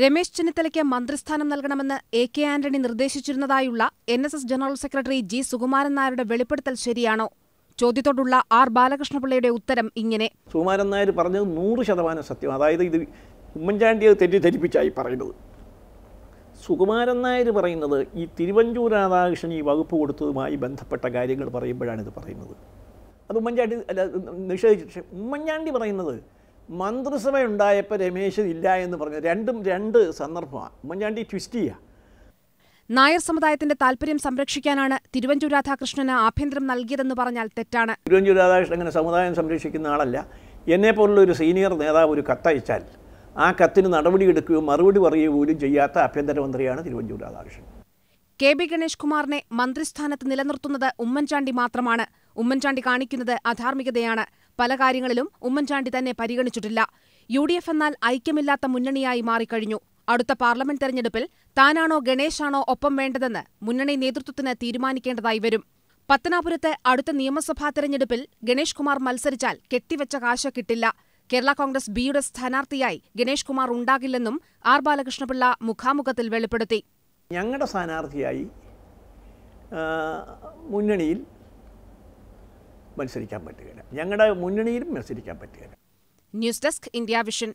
രമേശ് ചെന്നിത്തലയ്ക്ക് മന്ത്രിസ്ഥാനം നൽകണമെന്ന് A K Antony നിർദ്ദേശിച്ചിരുന്നതായുള്ള N S S general secretary G Sukumaran നായരുടെ വെളിപ്പെടുത്തൽ ശരിയാണോ? ചോദ്യത്തോടുള്ള ആർ ബാലകൃഷ്ണപിള്ളയുടെ ഉത്തരം ഇങ്ങനെ. സുകുമാരൻ നായർ പറഞ്ഞത് നൂറ് ശതമാനം സത്യം അതായത് ഇത് ഉമ്മൻചാണ്ടി തെറ്റിദ്ധരിപ്പിച്ചായി പറയുന്നത്. സുകുമാരൻ നായർ പറയുന്നത് ഈ തിരുവഞ്ചൂർ രാധാകൃഷ്ണൻ ഈ വകുപ്പ് കൊടുത്തതുമായി ബന്ധപ്പെട്ട കാര്യങ്ങൾ പറയുമ്പോഴാണ് ഇത് പറയുന്നത്. അത് ഉമ്മൻചാണ്ടി അല്ല നിഷേധിച്ചു. പക്ഷേ ഉമ്മൻചാണ്ടി പറയുന്നത് മന്ത്രിസഭ ഉണ്ടായപ്പോൾ രമേശ് ഇല്ല എന്ന് പറഞ്ഞു. രണ്ടും രണ്ട് സന്ദർഭമാണ്. ഉമ്മൻചാണ്ടി ട്വിസ്റ്റ് ചെയ്യുക നായർ സമുദായത്തിന്റെ താല്പര്യം സംരക്ഷിക്കാനാണ് തിരുവഞ്ചൂർ രാധാകൃഷ്ണന് ആഭ്യന്തരം നൽകിയതെന്ന് പറഞ്ഞാൽ തെറ്റാണ്. തിരുവഞ്ചൂർ രാധാകൃഷ്ണൻ അങ്ങനെ സമുദായം സംരക്ഷിക്കുന്ന ആളല്ല. എന്നെ പോലുള്ള ഒരു സീനിയർ നേതാവ് ഒരു കത്തയച്ചാൽ ആ കത്തിന് നടപടിയെടുക്കുകയോ മറുപടി പറയുകയോ പോലും ചെയ്യാത്ത ആഭ്യന്തരമന്ത്രിയാണ് തിരുവഞ്ചൂർ രാധാകൃഷ്ണൻ. കെ ബി ഗണേഷ് കുമാറിനെ മന്ത്രിസ്ഥാനത്ത് നിലനിർത്തുന്നത് ഉമ്മൻചാണ്ടി മാത്രമാണ്. ഉമ്മൻചാണ്ടി കാണിക്കുന്നത് അധാർമികതയാണ്. പല കാര്യങ്ങളിലും ഉമ്മൻചാണ്ടി തന്നെ പരിഗണിച്ചിട്ടില്ല. യു ഡി എഫ് എന്നാൽ ഐക്യമില്ലാത്ത മുന്നണിയായി മാറിക്കഴിഞ്ഞു. അടുത്ത പാർലമെന്റ് തെരഞ്ഞെടുപ്പിൽ താനാണോ ഗണേശാണോ ഒപ്പം വേണ്ടതെന്ന് മുന്നണി നേതൃത്വത്തിന് തീരുമാനിക്കേണ്ടതായി വരും. പത്തനാപുരത്ത് അടുത്ത നിയമസഭാ തെരഞ്ഞെടുപ്പിൽ ഗണേഷ് കുമാർ മത്സരിച്ചാൽ കെട്ടിവെച്ച കാശ് കിട്ടില്ല. കേരള കോൺഗ്രസ് ബിയുടെ സ്ഥാനാർത്ഥിയായി ഗണേഷ് കുമാർ ഉണ്ടാകില്ലെന്നും ആർ ബാലകൃഷ്ണപിള്ള മുഖാമുഖത്തിൽ വെളിപ്പെടുത്തി. ഞങ്ങളുടെ സ്ഥാനാർത്ഥിയായി മുന്നണിയിൽ മത്സരിക്കാൻ പറ്റുകയില്ല. ഞങ്ങളുടെ മുന്നണിയിലും മത്സരിക്കാൻ പറ്റുകയില്ല. News desk India Vision.